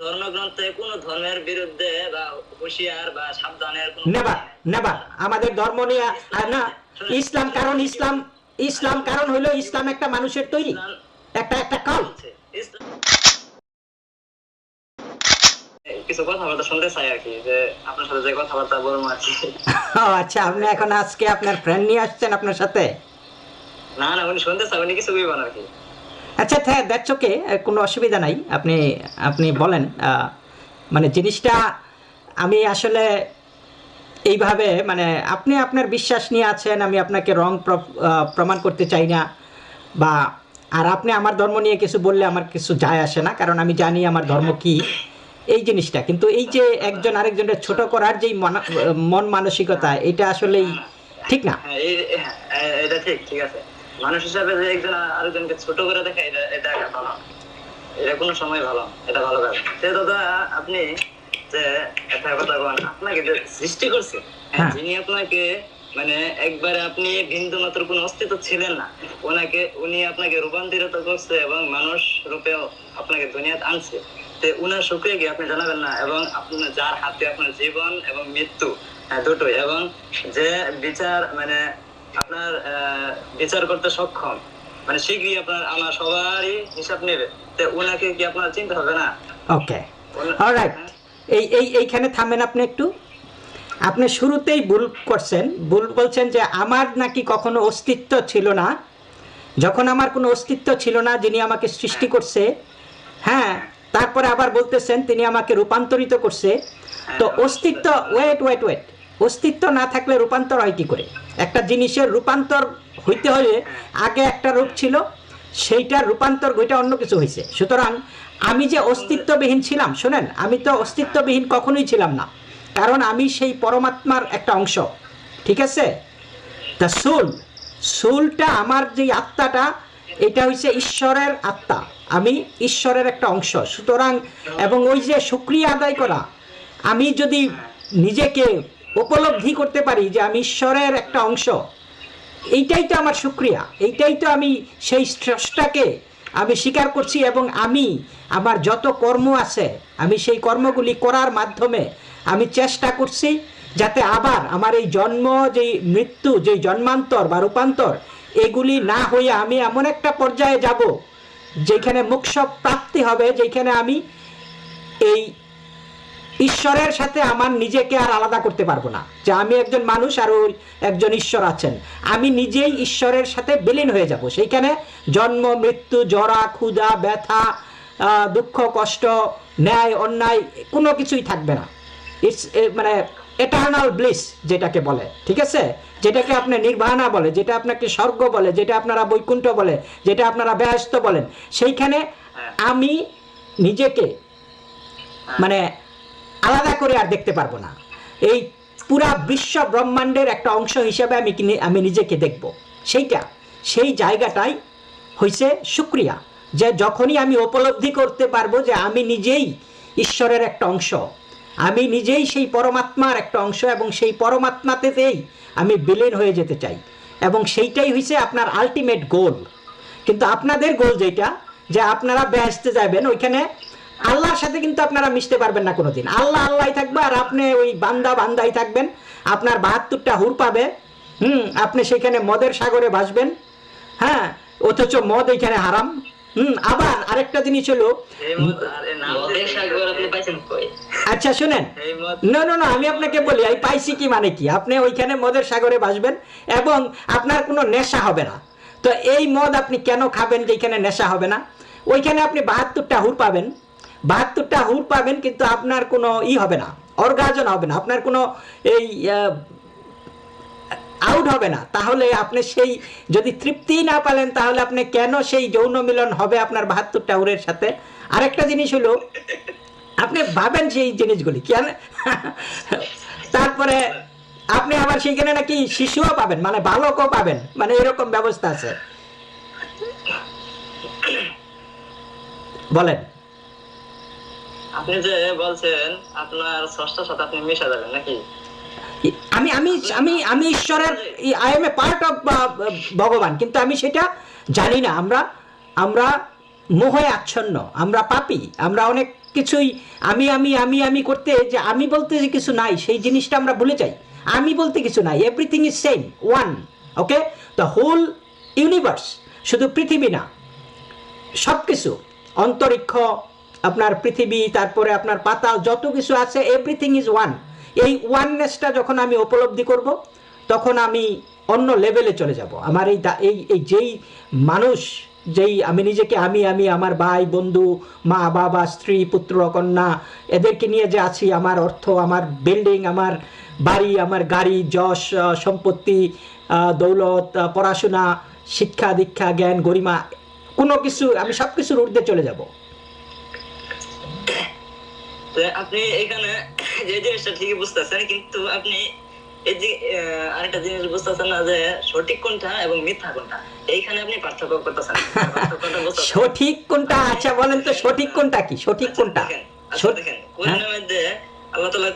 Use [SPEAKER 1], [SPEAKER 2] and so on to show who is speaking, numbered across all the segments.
[SPEAKER 1] ধর্মগ্রন্থে কোন ধর্মের বিরুদ্ধে বা হুঁশিয়ার বা সাবধানের
[SPEAKER 2] আমাদের ধর্ম নিয়ে না ইসলাম কারণ ইসলাম ইসলাম কারণ হলো ইসলাম একটা মানুষের তৈরি। একটা একটা কাল।
[SPEAKER 1] কিছু কথাবার্তা শুনতে চাই আর কি যে আপনার সাথে যে কথাবার্তা বলব আর কি।
[SPEAKER 2] আচ্ছা আপনি এখন আজকে আপনার ফ্রেন্ড নিয়ে আসছেন আপনার সাথে?
[SPEAKER 1] না না উনি শুনতে চাই উনি কিছু বলবেন আর কি।
[SPEAKER 2] আচ্ছা হ্যাঁ দ্যাটস ওকে কোনো অসুবিধা নাই। আপনি আপনি বলেন মানে জিনিসটা আমি আসলে এইভাবে মানে আপনি আপনার বিশ্বাস নিয়ে আছেন আমি আপনাকে রং প্র- প্রমাণ করতে চাই না বা আর আপনি আমার ধর্ম নিয়ে কিছু বললে আমার কিছু যায় আসে না কারণ আমি জানি আমার ধর্ম কি এই জিনিসটা। কিন্তু এই যে একজন আরেকজনের ছোট করার যেই মনা- মন মানসিকতা এটা আসলেই ঠিক না।
[SPEAKER 1] হ্যাঁ হ্যাঁ, এ- এটা ঠিক ঠিক আছে। মানুষ হিসাবে যে একজন আরেকজনকে ছোট করে দেখে এটা এটা একটা ভালো। এটা কোনো সময় ভালো এটা ভালো কাজ সে দাদা আপনি যে একটা কথা বলেন আপনাকে যে সৃষ্টি করছে হ্যাঁ। যিনি আপনাকে মানে একবারে আপনি বিন্দু মাত্র কোনো অস্তিত্ব ছিলেন না ওনাকে উনি আপনাকে রূপান্তরিত করছে এবং মানুষ রূপেও আপনাকে দুনিয়াতে আনছে। তো উনার সুখে গিয়ে আপনি জানাবেন না? এবং আপনার যার হাতে আপনার জীবন এবং মৃত্যু হ্যাঁ, দুটোই। এবং যে বিচার মানে আপনার বিচার করতে সক্ষম। মানে শীঘ্রই আপনার আমার সবারই হিসাব নেবে। তো ওনাকে কি আপনার চিন্তা হবে না?
[SPEAKER 2] ওকে। অলরাইট এই এই এইখানে থামেন আপনি একটু। আপনি শুরুতেই ভুল করছেন। ভুল বলছেন যে আমার নাকি কখনো অস্তিত্ব ছিল না। যখন আমার কোনো অস্তিত্ব ছিল না যিনি আমাকে সৃষ্টি করছে হ্যাঁ তারপরে আবার বলতেছেন তিনি আমাকে রূপান্তরিত করছে। তো অস্তিত্ব ওয়েট ওয়েট ওয়েট অস্তিত্ব না থাকলে রূপান্তর হয় কি করে? একটা জিনিসের রূপান্তর হইতে হলে আগে একটা রূপ ছিল, সেইটার রূপান্তর ওইটা অন্য কিছু হয়েছে সুতরাং আমি যে অস্তিত্ববিহীন ছিলাম, শোনেন, আমি তো অস্তিত্ববিহীন কখনোই ছিলাম না। কারণ আমি সেই পরমাত্মার একটা অংশ। ঠিক আছে? দ্য সোল, সোলটা আমার যে আত্মাটা, এটা হচ্ছে ঈশ্বরের আত্মা। আমি ঈশ্বরের একটা অংশ। সুতরাং এবং ওই যে সুক্রিয়া আদায় করা, আমি যদি নিজেকে উপলব্ধি করতে পারি যে আমি ঈশ্বরের একটা অংশ। এইটাই তো আমার সুক্রিয়া। এইটাই তো আমি সেই স্রষ্টাকে আমি স্বীকার করছি এবং আমি আমার যত কর্ম আছে, আমি সেই কর্মগুলি করার মাধ্যমে আমি চেষ্টা করছি যাতে আবার আমার এই জন্ম, যেই মৃত্যু, যেই জন্মান্তর বা রূপান্তর, এগুলি না হয়ে আমি এমন একটা পর্যায়ে যাব যেখানে মোক্ষ প্রাপ্তি হবে, যেখানে আমি এই ঈশ্বরের সাথে আমার নিজেকে আর আলাদা করতে পারব না। যে আমি একজন মানুষ আর ওই একজন ঈশ্বর আছেন। আমি নিজেই ঈশ্বরের সাথে বিলীন হয়ে যাব। সেইখানে জন্ম মৃত্যু জরা ক্ষুধা ব্যথা দুঃখ কষ্ট ন্যায় অন্যায় কোনো কিছুই থাকবে না। ইটস মানে এটার্নাল ব্লিস যেটাকে বলে। ঠিক আছে? যেটাকে আপনি নির্বাণা বলে যেটা আপনাকে স্বর্গ বলে যেটা আপনারা বৈকুণ্ঠ বলে যেটা আপনারা ব্যস্ত বলেন। সেইখানে আমি নিজেকে মানে আলাদা করে আর দেখতে পারব না। এই পুরা বিশ্ব ব্রহ্মাণ্ডের একটা অংশ হিসেবে আমি আমি নিজেকে দেখব। সেইটা, সেই জায়গাটাই হয়েছে সুক্রিয়া। যে যখনই আমি উপলব্ধি করতে পারব যে আমি নিজেই ঈশ্বরের একটা অংশ, আমি নিজেই সেই পরমাত্মার একটা অংশ এবং সেই পরমাত্মাতেই আমি বিলীন হয়ে যেতে চাই। এবং সেইটাই হয়েছে আপনার আলটিমেট গোল কিন্তু আপনাদের গোল যেটা যে আপনারা বেহেস্তে যাবেন, ওইখানে আল্লাহর সাথে কিন্তু আপনারা মিশতে পারবেন না কোনোদিন। আল্লাহ আল্লাহ থাকবে আর আপনি ওই বান্দা বান্দাই থাকবেন। আপনার বাহাত্তরটা হুর পাবে। হুম আপনি সেখানে মদের সাগরে ভাসবেন। হ্যাঁ অথচ মদ এখানে হারাম। হুম আবার আরেকটা জিনিস হলো
[SPEAKER 1] এই মত আর এই নাম
[SPEAKER 3] মদের সাগর আপনি পাইছেন কই?
[SPEAKER 2] আচ্ছা শুনেন। না না না আমি আপনাকে বলি এই পাইছি কি মানে কি? আপনি ওইখানে মদের সাগরে ভাসবেন এবং আপনার কোনো নেশা হবে না। তো এই মদ আপনি কেন খাবেন যেখানে নেশা হবে না? ওইখানে আপনি বাহাত্তরটা হুর পাবেন। বাহাত্তরটা হুর পাবেন, কিন্তু আপনার কোনো ই হবে না, অর্গাজন হবে না, আপনার কোনো এই আউট হবে না। তাহলে আপনি সেই, যদি তৃপ্তি না পালেন, তাহলে আপনি কেন সেই যৌন মিলন হবে আপনার বাহাত্তরটা হুরের সাথে? আরেকটা জিনিস হলো, আপনি ভাবেন সেই জিনিসগুলি, কেন? তারপরে আপনি আবার সেখানে নাকি শিশুও পাবেন মানে বালকও পাবেন মানে এরকম ব্যবস্থা আছে। বলেন।
[SPEAKER 1] আপনি যে বলছেন আপনার ষষ্ঠ সাথে আপনি মিশা যাবেন নাকি?
[SPEAKER 2] আমি আমি আমি আমি ঈশ্বরের I am a part of ভগবান কিন্তু আমি সেটা জানি না। আমরা আমরা মোহে আচ্ছন্ন আমরা পাপি আমরা অনেক কিছুই আমি আমি আমি আমি করতে যে আমি বলতে যে কিছু নাই সেই জিনিসটা আমরা ভুলে যাই। আমি বলতে কিছু নাই everything is same one okay the whole universe শুধু পৃথিবী না সব কিছু অন্তরিক্ষ আপনার পৃথিবী, তারপরে আপনার পাতাল, যত কিছু আছে এভরিথিং ইজ ওয়ান এই ওয়াননেসটা যখন আমি উপলব্ধি করব, তখন আমি অন্য লেভেলে চলে যাব। আমার এই এই যেই মানুষ, যেই আমি নিজেকে, আমি আমি, আমার ভাই, বন্ধু, মা, বাবা, স্ত্রী, পুত্র, কন্যা, এদেরকে নিয়ে যে আছি, আমার অর্থ, আমার বিল্ডিং আমার বাড়ি, আমার গাড়ি, যশ সম্পত্তি দৌলত পড়াশোনা, শিক্ষা, দীক্ষা, জ্ঞান, গরিমা, কোনো কিছু, আমি সব কিছুর ঊর্ধ্বে চলে যাব।
[SPEAKER 1] আপনি এখানে যে জিনিসটা ঠিকই বুঝতেছেন কিন্তু আপনি এই যে আরেকটা জিনিস বুঝতেছেন না যে সঠিক কোনটা এবং মিথ্যা কোনটা? এইখানে আপনি পার্থক্য করতেছেন।
[SPEAKER 2] সঠিক কোনটা আচ্ছা বলেন তো সঠিক কোনটা কি? সঠিক
[SPEAKER 1] আচ্ছা,
[SPEAKER 2] কোনটা?
[SPEAKER 1] দেখেন, আচ্ছা, দেখেন,
[SPEAKER 2] হ্যাঁ?
[SPEAKER 1] কোরআনের মধ্যে আল্লাহ তাআলা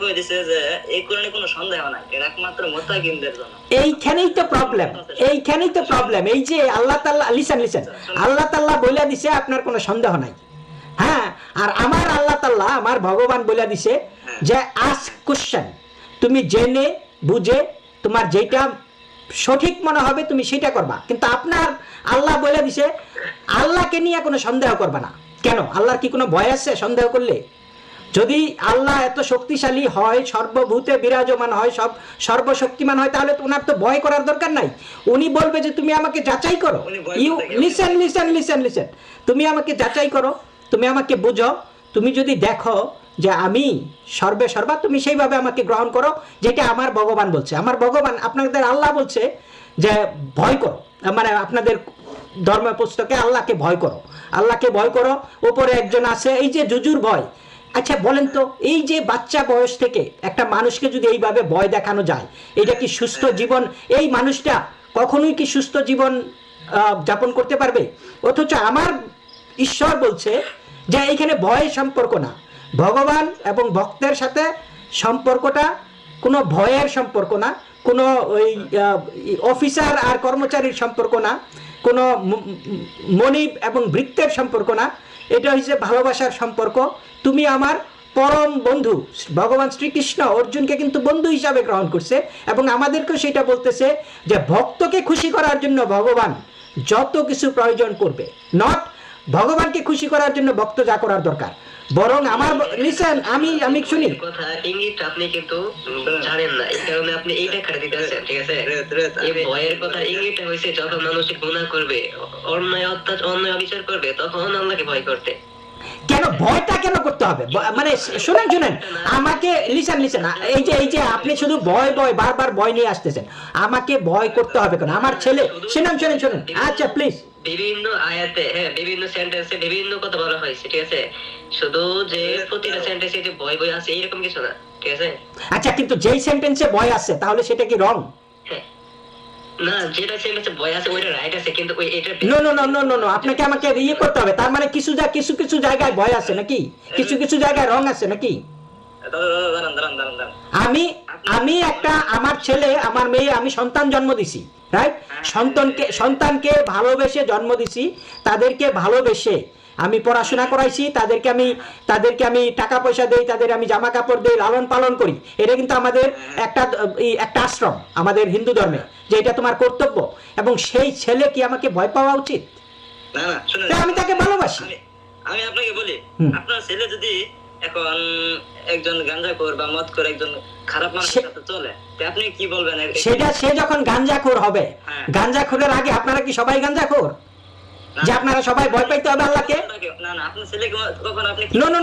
[SPEAKER 1] যে এই কোরআনে কোনো সন্দেহ নাই এটা একমাত্র মুত্তাকিনদের জন্য।
[SPEAKER 2] এইখানেই তো প্রবলেম এইখানেই তো প্রবলেম এই যে আল্লাহ তাল্লাহ লিসেন লিসেন আল্লাহ তাল্লাহ বলে দিছে আপনার কোনো সন্দেহ নাই। হ্যাঁ আর আমার আল্লাহ তাল্লাহ আমার ভগবান বলে দিছে যে আস্ক কোশ্চেন তুমি জেনে বুঝে তোমার যেটা সঠিক মনে হবে তুমি সেটা করবা। কিন্তু আপনার আল্লাহ বলে দিছে আল্লাহকে নিয়ে কোনো সন্দেহ করবা না। কেন? আল্লাহর কি কোনো ভয় আছে সন্দেহ করলে? যদি আল্লাহ এত শক্তিশালী হয় সর্বভূতে বিরাজমান হয় সব সর্বশক্তিমান হয় তাহলে ওনার তো ভয় করার দরকার নাই। উনি বলবে যে তুমি আমাকে যাচাই করো। You listen listen listen listen তুমি আমাকে যাচাই করো। তুমি আমাকে বুঝো, তুমি যদি দেখো যে আমি সর্বে সর্বা, তুমি সেইভাবে আমাকে গ্রহণ করো, যেটা আমার ভগবান বলছে। আমার ভগবান আপনাদের আল্লাহ বলছে যে ভয় করো। মানে আপনাদের ধর্ম পুস্তকে আল্লাহকে ভয় করো। আল্লাহকে ভয় করো ওপরে একজন আছে, এই যে জুজুর ভয়। আচ্ছা বলেন তো, এই যে বাচ্চা বয়স থেকে একটা মানুষকে যদি এইভাবে ভয় দেখানো যায়, এটা কি সুস্থ জীবন? এই মানুষটা কখনোই কি সুস্থ জীবন যাপন করতে পারবে? অথচ আমার ঈশ্বর বলছে যে এইখানে ভয় সম্পর্ক না। ভগবান এবং ভক্তের সাথে সম্পর্কটা কোনো ভয়ের সম্পর্ক না, কোনো ওই অফিসার আর কর্মচারীর সম্পর্ক না, কোনো মনিব এবং বৃত্তের সম্পর্ক না। এটা হচ্ছে ভালোবাসার সম্পর্ক। তুমি আমার পরম বন্ধু, ভগবান শ্রীকৃষ্ণ অর্জুনকে কিন্তু বন্ধু হিসাবে গ্রহণ করছে এবং আমাদেরকেও সেটা বলতেছে যে ভক্তকে খুশি করার জন্য ভগবান যত কিছু প্রয়োজন করবে। নট ভগবানকে খুশি করার জন্য ভক্ত যা করার দরকার। বরং আমার লিসেন আমি আমি শুনি।
[SPEAKER 3] কথা ইঙ্গিতটা আপনি কিন্তু জানেন না। এই কারণে আপনি এইটা খাটে দিতে ঠিক আছে?
[SPEAKER 1] রেত, রেত,
[SPEAKER 3] এই ভয়ের কথা ইঙ্গিতটা হয়েছে যখন মানুষ গুণা করবে অন্যায় অত্যাচার অন্যায় অবিচার করবে তখন আল্লাহকে ভয় করতে।
[SPEAKER 2] কেন? ভয়টা কেন করতে হবে? মানে শুনেন শুনেন। আমাকে লিসেন লিসেন এই যে এই যে আপনি শুধু ভয় ভয় বারবার ভয় নিয়ে আসতেছেন আমাকে ভয় করতে হবে কেন? আমার ছেলে শুনেন শুনেন শুনেন। আচ্ছা প্লিজ
[SPEAKER 3] বিভিন্ন আয়াতে হ্যাঁ বিভিন্ন সেন্টেন্সে বিভিন্ন কথা বলা হয়েছে ঠিক আছে? শুধু যে প্রতিটা সেন্টেন্সে যে ভয় ভয় আছে এরকম কিছু না ঠিক আছে?
[SPEAKER 2] আচ্ছা কিন্তু যেই সেন্টেন্সে ভয় আছে তাহলে সেটা কি রং
[SPEAKER 3] হ্যাঁ। না যেটা সেন্টেন্সে ভয় আছে ওইটা রাইট আছে কিন্তু ওই এটা
[SPEAKER 2] no no no no no no আপনাকে আমাকে ইয়ে করতে হবে। তার মানে কিছু যা কিছু কিছু জায়গায় ভয় আছে নাকি? কিছু কিছু জায়গায় রং আছে নাকি? আমি আমি একটা আমার ছেলে আমার মেয়ে আমি সন্তান জন্ম দিছি রাইট সন্তানকে সন্তানকে ভালোবেসে জন্ম দিছি তাদেরকে ভালোবেসে আমি পড়াশোনা করাইছি তাদেরকে আমি তাদেরকে আমি টাকা পয়সা দেই তাদের আমি জামা কাপড় দেই লালন পালন করি। এটা কিন্তু আমাদের একটা একটা আশ্রম আমাদের হিন্দু ধর্মে যে এটা তোমার কর্তব্য। এবং সেই ছেলে কি আমাকে ভয় পাওয়া উচিত? আমি তাকে ভালোবাসি।
[SPEAKER 1] আমি আপনাকে বলি আপনার ছেলে যদি এখন একজন গাঞ্জাখোর বা মদখোর একজন খারাপ মানুষের সাথে চলে তা আপনি কি বলবেন?
[SPEAKER 2] সেটা সে যখন গাঞ্জাখোর হবে
[SPEAKER 1] হ্যাঁ।
[SPEAKER 2] গাঞ্জাখোরের আগে আপনারা কি সবাই গাঞ্জাখোর? যে আপনারা সবাই ভয় পাইতে হবে আল্লাহকে?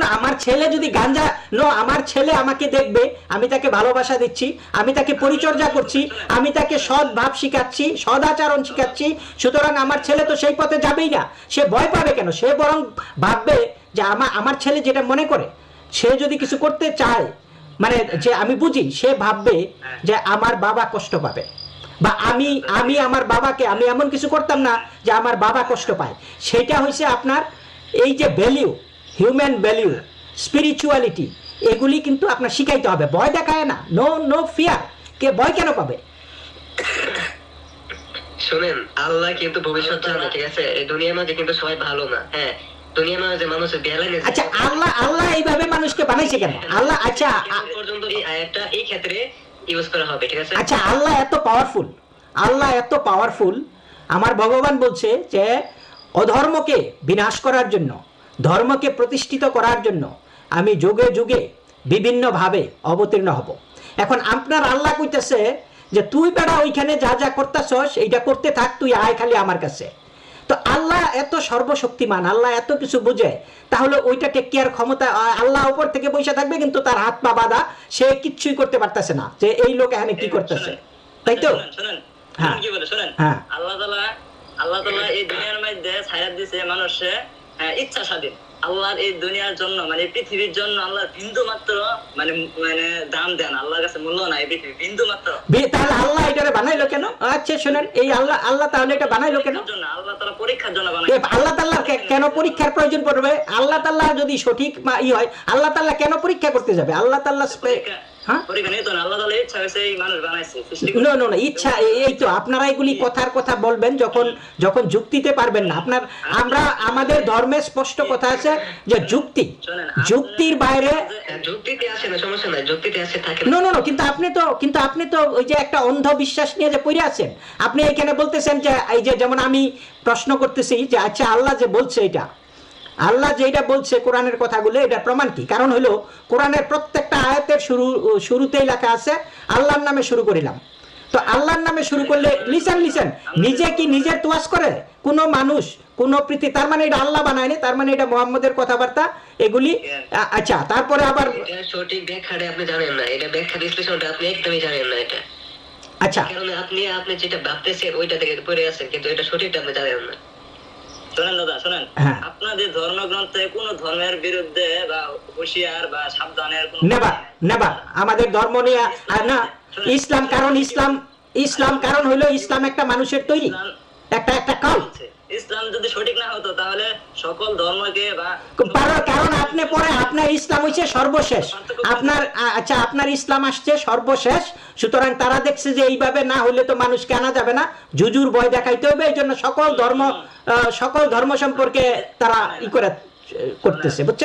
[SPEAKER 1] না
[SPEAKER 2] আমার ছেলে যদি গাঞ্জা নো আমার ছেলে আমাকে দেখবে আমি তাকে ভালোবাসা দিচ্ছি আমি তাকে পরিচর্যা করছি আমি তাকে সৎ ভাব শিখাচ্ছি সদাচরণ শিখাচ্ছি সুতরাং আমার ছেলে তো সেই পথে যাবেই না। সে ভয় পাবে কেন? সে বরং ভাববে যে আমার আমার ছেলে যেটা মনে করে সে যদি কিছু করতে চায় মানে যে আমি বুঝি সে ভাববে যে আমার বাবা কষ্ট পাবে। বা আমি আমি আমার বাবাকে আমি এমন কিছু করতাম না যে আমার বাবা কষ্ট পায়। সেটা হয়েছে আপনার এই যে ভ্যালিউ হিউম্যান ভ্যালিউ স্পিরিচুয়ালিটি এগুলি কিন্তু আপনার শিখাইতে হবে। ভয় দেখায় না। নো নো ফিয়ার কে ভয় কেন পাবে?
[SPEAKER 3] শোনেন আল্লাহ কিন্তু ভবিষ্যৎ জানে ঠিক আছে? এই দুনিয়ার মাঝে কিন্তু সবাই ভালো না হ্যাঁ? দুনিয়ার মাঝে মানুষের বেলা নিয়েছে
[SPEAKER 2] আচ্ছা আল্লাহ আল্লাহ এইভাবে মানুষকে বানাইছে কেন? আল্লাহ আচ্ছা
[SPEAKER 3] পর্যন্ত এই আয়াতটা এই ক্ষেত্রে ইউজ করা হবে ঠিক আছে?
[SPEAKER 2] আচ্ছা আল্লাহ এত পাওয়ারফুল আল্লাহ এত পাওয়ারফুল আমার ভগবান বলছে যে অধর্মকে বিনাশ করার জন্য ধর্মকে প্রতিষ্ঠিত করার জন্য আমি যুগে যুগে বিভিন্নভাবে অবতীর্ণ হব। এখন আপনার আল্লাহ কইতেছে যে তুই বেড়া ওইখানে যা যা করতেছস এইটা করতে থাক তুই আয় খালি আমার কাছে। তো আল্লাহ এত সর্বশক্তিমান আল্লাহ এত কিছু বুঝে তাহলে ওইটা টেক কেয়ার ক্ষমতা আল্লাহ উপর থেকে পয়সা থাকবে কিন্তু তার হাত পা বাঁধা সে কিচ্ছুই করতে পারতেছে না যে এই লোক এখানে কি করতেছে তাই তো হ্যাঁ। হ্যাঁ।
[SPEAKER 1] আল্লাহ তালা আল্লাহ এই দুনিয়ার মধ্যে ছায়া দিছে মানুষে হ্যাঁ, ইচ্ছা স্বাধীন আল্লাহর এই দুনিয়ার জন্য মানে পৃথিবীর জন্য আল্লাহ বিন্দু মাত্র মানে মানে দাম দেন। আল্লাহর কাছে মূল্য নাই পৃথিবী বিন্দু মাত্র।
[SPEAKER 2] তাহলে আল্লাহ এটা বানাইলো কেন? আচ্ছা শোনেন এই আল্লাহ আল্লাহ তাহলে এটা বানাইলো কেন?
[SPEAKER 1] আল্লাহ তাআলা পরীক্ষার জন্য বানাই
[SPEAKER 2] আল্লাহ তাল্লাহ কেন পরীক্ষার প্রয়োজন পড়বে? আল্লাহ তাল্লাহ যদি সঠিক ই হয় আল্লাহ তাল্লাহ কেন পরীক্ষা করতে যাবে? আল্লাহ
[SPEAKER 1] তাআলা ইচ্ছা এই মানুষ বানাইছে সৃষ্টি
[SPEAKER 2] নো নো না ইচ্ছা এ- এই তো আপনারা এগুলি কথার কথা বলবেন যখন যখন যুক্তিতে পারবেন না। আপনার আমরা আমাদের ধর্মে স্পষ্ট কথা আছে যে যুক্তি যুক্তির বাইরে
[SPEAKER 3] না
[SPEAKER 2] নো। নো কিন্তু আপনি তো কিন্তু আপনি তো ওই যে একটা অন্ধ বিশ্বাস নিয়ে যে পড়ে আছেন। আপনি এখানে বলতেছেন যে এই যে যেমন আমি প্রশ্ন করতেছি যে আচ্ছা আল্লাহ যে বলছে এটা আল্লাহ যে এটা বলছে কোরআনের কথাগুলো এটা প্রমাণ কি? কারণ হলো কোরআনের প্রত্যেকটা আয়াতের শুরু শুরুতেই লেখা আছে আল্লাহর নামে শুরু করিলাম। তো আল্লাহর নামে শুরু করলে লিসেন লিসেন নিজে কি নিজের তোয়াজ করে? কোনো মানুষ কোনো প্রীতি তার মানে এটা আল্লাহ বানায়নি তার মানে এটা মোহাম্মদের কথাবার্তা এগুলি আচ্ছা তারপরে আবার
[SPEAKER 3] সঠিক ব্যাখ্যাটা আপনি জানেন না এটা ব্যাখ্যা বিশ্লেষণটা আপনি একদমই জানেন না এটা।
[SPEAKER 2] আচ্ছা।
[SPEAKER 3] কারণ আপনি আপনি যেটা ভাবতেছেন ওইটা থেকে পড়ে আছেন কিন্তু এটা সঠিকটা আপনি জানেন না।
[SPEAKER 1] শোনেন দাদা শোনেন।
[SPEAKER 2] হ্যাঁ।
[SPEAKER 1] আপনাদের ধর্মগ্রন্থে কোন ধর্মের বিরুদ্ধে বা হুঁশিয়ার বা সাবধানের কোনো
[SPEAKER 2] নেবার নেবার। আমাদের ধর্ম নিয়ে না ইসলাম কারণ ইসলাম ইসলাম কারণ হলো ইসলাম একটা মানুষের তৈরি। একটা একটা কাল।
[SPEAKER 1] ইসলাম যদি সঠিক না হতো, তাহলে সকল ধর্মকে বা
[SPEAKER 2] কারণ- আপনি পরে আপনার ইসলাম সর্বশেষ। আপনার আচ্ছা আপনার ইসলাম আসছে সর্বশেষ। সুতরাং তারা দেখছে যে এইভাবে না হলে তো মানুষকে আনা যাবে না। জুজুর ভয় দেখাইতে হবে, এই জন্য সকল ধর্ম সকল ধর্ম সম্পর্কে তারা ই করে করতেছে। বুঝছেন?